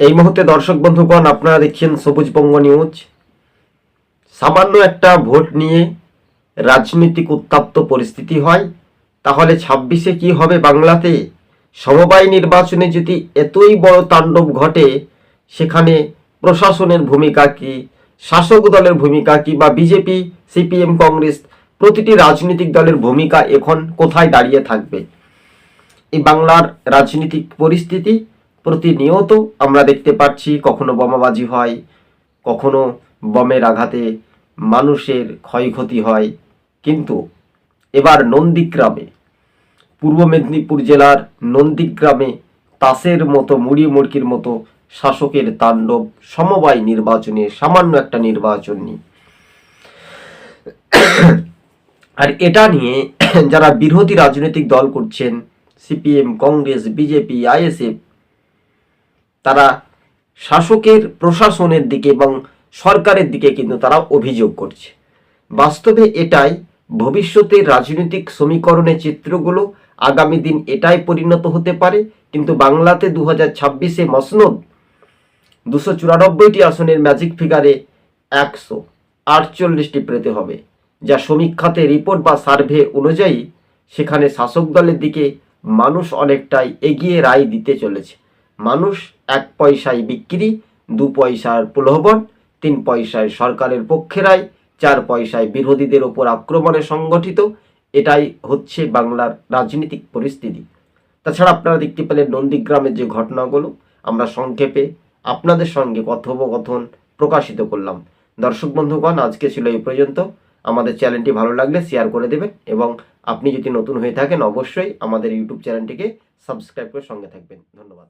এই মুহূর্তে দর্শক বন্ধুগণ, আপনারা দেখছেন সবুজবঙ্গ নিউজ। সামান্য একটা ভোট নিয়ে রাজনৈতিক উত্তাপ্ত পরিস্থিতি হয়। তাহলে ছাব্বিশে কি হবে বাংলাতে? সমবায় নির্বাচনে যদি এতই বড় তাণ্ডব ঘটে, সেখানে প্রশাসনের ভূমিকা কি? শাসক দলের ভূমিকা কি? বা বিজেপি, সিপিএম, কংগ্রেস প্রতিটি রাজনৈতিক দলের ভূমিকা এখন কোথায় দাঁড়িয়ে থাকবে? এই বাংলার রাজনৈতিক পরিস্থিতি প্রতিনিয়ত আমরা দেখতে পাচ্ছি কখনো বোমাবাজি হয়, কখনো বমের আঘাতে মানুষের ক্ষয়ক্ষতি হয়। কিন্তু এবার নন্দীগ্রামে, পূর্ব মেদিনীপুর জেলার নন্দীগ্রামে তাসের মতো, মুড়ি মুড়কির মতো শাসকের তাণ্ডব, সমবায় নির্বাচনে সামান্য একটা নির্বাচন নিয়ে। আর এটা নিয়ে যারা বিরোধী রাজনৈতিক দল করছেন, সিপিএম, কংগ্রেস, বিজেপি, আইএসএফ তারা শাসকের প্রশাসনের দিকে এবং সরকারের দিকে কিন্তু তারা অভিযোগ করছে। বাস্তবে এটাই ভবিষ্যতের রাজনৈতিক সমীকরণের চিত্রগুলো আগামী দিন এটাই পরিণত হতে পারে। কিন্তু বাংলাতে দু হাজার ছাব্বিশে মসনদ দুশো চুরানব্বইটি আসনের ম্যাজিক ফিগারে একশো আটচল্লিশটি পেতে হবে, যা সমীক্ষাতে রিপোর্ট বা সার্ভে অনুযায়ী সেখানে শাসক দলের দিকে মানুষ অনেকটাই এগিয়ে রায় দিতে চলেছে। মানুষ এক পয়সায় বিক্রি, দু পয়সার প্রলোভন তিন পয়সায় সরকারের পক্ষে রায়, চার পয়সায় বিরোধীদের ওপর আক্রমণে সংগঠিত। এটাই হচ্ছে বাংলার রাজনৈতিক পরিস্থিতি। তাছাড়া আপনারা দেখতে পেলেন নন্দীগ্রামের যে ঘটনাগুলো, আমরা সংক্ষেপে আপনাদের সঙ্গে কথোপকথন প্রকাশিত করলাম। দর্শক বন্ধুগণ, আজকে ছিল এই পর্যন্ত। আমাদের চ্যানেলটি ভালো লাগলে শেয়ার করে দেবেন এবং আপনি যদি নতুন হয়ে থাকেন, অবশ্যই আমাদের ইউটিউব চ্যানেলটিকে সাবস্ক্রাইব করে সঙ্গে থাকবেন। ধন্যবাদ।